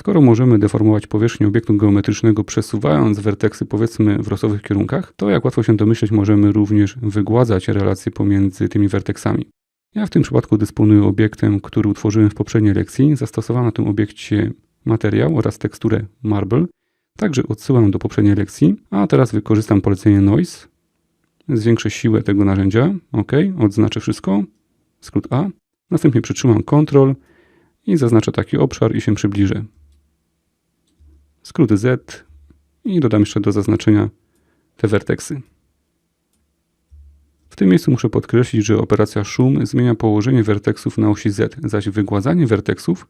Skoro możemy deformować powierzchnię obiektu geometrycznego przesuwając werteksy powiedzmy w losowych kierunkach, to jak łatwo się domyśleć możemy również wygładzać relacje pomiędzy tymi werteksami. Ja w tym przypadku dysponuję obiektem, który utworzyłem w poprzedniej lekcji. Zastosowałem na tym obiekcie materiał oraz teksturę Marble. Także odsyłam do poprzedniej lekcji, a teraz wykorzystam polecenie Noise. Zwiększę siłę tego narzędzia. OK, odznaczę wszystko. Skrót A. Następnie przytrzymam Ctrl i zaznaczę taki obszar i się przybliżę. Skrót Z i dodam jeszcze do zaznaczenia te werteksy. W tym miejscu muszę podkreślić, że operacja szum zmienia położenie werteksów na osi Z, zaś wygładzanie werteksów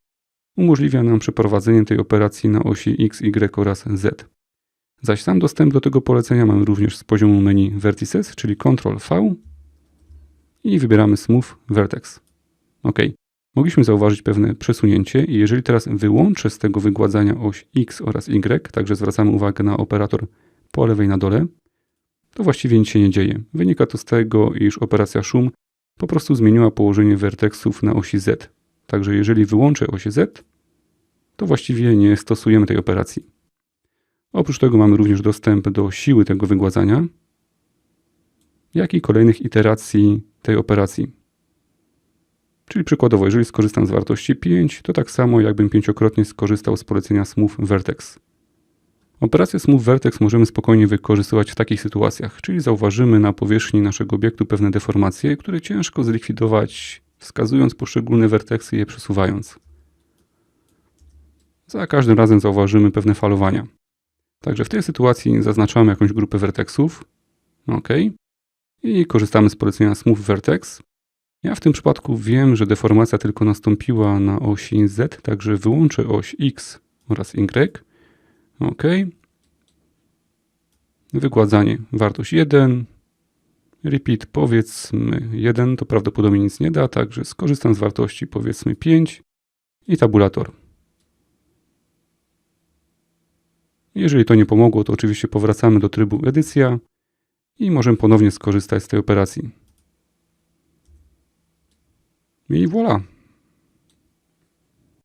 umożliwia nam przeprowadzenie tej operacji na osi X, Y oraz Z. Zaś sam dostęp do tego polecenia mamy również z poziomu menu Vertices, czyli Ctrl V i wybieramy Smooth Vertex. OK. Mogliśmy zauważyć pewne przesunięcie i jeżeli teraz wyłączę z tego wygładzania oś X oraz Y, także zwracamy uwagę na operator po lewej na dole, to właściwie nic się nie dzieje. Wynika to z tego, iż operacja szum po prostu zmieniła położenie werteksów na osi Z. Także jeżeli wyłączę oś Z, to właściwie nie stosujemy tej operacji. Oprócz tego mamy również dostęp do siły tego wygładzania, jak i kolejnych iteracji tej operacji. Czyli przykładowo, jeżeli skorzystam z wartości 5, to tak samo jakbym pięciokrotnie skorzystał z polecenia Smooth Vertex. Operację Smooth Vertex możemy spokojnie wykorzystywać w takich sytuacjach, czyli zauważymy na powierzchni naszego obiektu pewne deformacje, które ciężko zlikwidować, wskazując poszczególne werteksy i je przesuwając. Za każdym razem zauważymy pewne falowania. Także w tej sytuacji zaznaczamy jakąś grupę werteksów. OK. I korzystamy z polecenia Smooth Vertex. Ja w tym przypadku wiem, że deformacja tylko nastąpiła na osi Z, także wyłączę oś X oraz Y. OK. Wygładzanie. Wartość 1. Repeat powiedzmy 1, to prawdopodobnie nic nie da, także skorzystam z wartości powiedzmy 5 i tabulator. Jeżeli to nie pomogło, to oczywiście powracamy do trybu edycja i możemy ponownie skorzystać z tej operacji. I voilà.